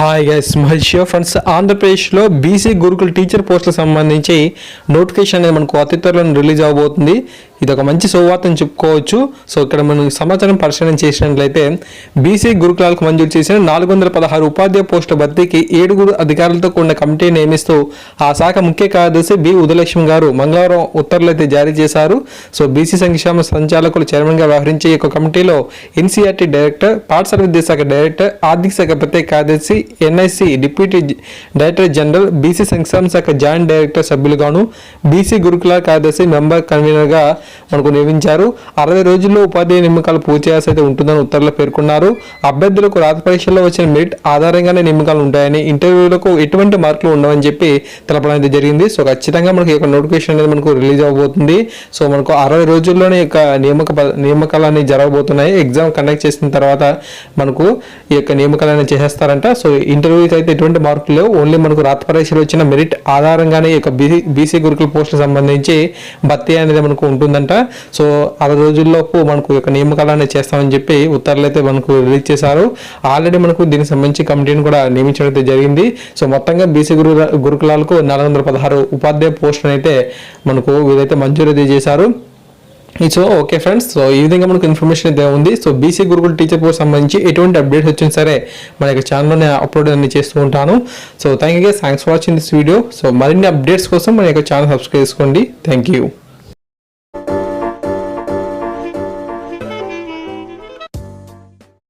Hi guys Mahesh friends ఆంధ్రప్రదేశ్లో BC గురుకుల teacher పోస్టులకు సంబంధించి నోటిఫికేషన్ అనేది మనకు అతి త్వరలో రిలీజ్ అవబోతుంది. ఇది ఒక మంచి శుభవార్త అని చెప్పుకోవచ్చు. సో ఇక్కడ మనం సమాచారం పరిశీలన చేసినట్లయితే బీసీ గురుకులాలకు మంజూరు చేసిన నాలుగు వందల పదహారు ఉపాధ్యాయ పోస్టుల భర్తీకి ఏడుగురు అధికారులతో కూడిన కమిటీ నియమిస్తూ ఆ శాఖ ముఖ్య కార్యదర్శి బి ఉదయలక్ష్మి గారు మంగళవారం ఉత్తర్వులు అయితే జారీ చేశారు. సో బీసీ సంక్షేమ సంచాలకులు చైర్మన్గా వ్యవహరించే ఈ కమిటీలో ఎన్సీఆర్టీ డైరెక్టర్ పాఠశాల విద్యాశాఖ డైరెక్టర్ ఆర్థిక శాఖ ప్రత్యేక కార్యదర్శి NIC deputy director general BC సంక్షేమ శాఖ జాయింట్ డైరెక్టర్ సభ్యులుగాను బీసీ గురుకుల కార్యదర్శి మెంబర్ కన్వీనర్గా మనకు నియమించారు. అరవై రోజుల్లో ఉపాధ్యాయ నియామకాలు పూర్తి చేయాల్సి అయితే ఉంటుందని ఉత్తర్వులో పేర్కొన్నారు. అభ్యర్థులకు రాత పరీక్షల్లో వచ్చిన మెరిట్ ఆధారంగానే నియామకాలు ఉంటాయని ఇంటర్వ్యూలకు ఎటువంటి మార్కులు ఉండవని చెప్పి తెలపడం అయితే జరిగింది. సో ఖచ్చితంగా మనకి యొక్క నోటిఫికేషన్ అనేది మనకు రిలీజ్ అవ్వబోతుంది. సో మనకు అరవై రోజుల్లోనే యొక్క నియామక ప- నియామకాలు జరగబోతున్నాయి. ఎగ్జామ్ కండక్ట్ చేసిన తర్వాత మనకు ఈ యొక్క నియామకాలు చేసేస్తారంట. సో ఇంటర్వ్యూకి అయితే ఎటువంటి మార్కులు లేవు. ఓన్లీ మనకు రాత పరీక్షలు వచ్చిన మెరిట్ ఆధారంగానే ఈ యొక్క బీసీ బీసీ గురుకుల పోస్టులకు సంబంధించి భర్తీ అనేది మనకు ఉందంట. సో అర రోజుల్లోపు మనకు యొక్క నియామకాలు చేస్తామని చెప్పి ఉత్తర్వులు అయితే మనకు రిలీజ్ చేశారు. ఆల్రెడీ మనకు దీనికి సంబంధించి కమిటీని కూడా నియమించడం అయితే జరిగింది. సో మొత్తంగా బీసీ గురు గురుకులాలకు నాలుగు వందల పదహారు ఉపాధ్యాయ పోస్టులను అయితే మనకు వీరైతే మంజూరు అయితే చేశారు. సో ఓకే ఫ్రెండ్స్ సో ఈ విధంగా మనకు ఇన్ఫర్మేషన్ అయితే ఉంది. సో బీసీ గురుకుల టీచర్ పోస్ట్ సంబంధించి ఎటువంటి అప్డేట్స్ వచ్చినా సరే మన యొక్క ఛానల్లోనే అప్లోడ్ అన్ని చేస్తూ ఉంటాను. So thank you thanks for watching this video so మరిన్ని అప్డేట్స్ కోసం మన యొక్క ఛానల్ సబ్స్క్రైబ్ చేసుకోండి. Thank you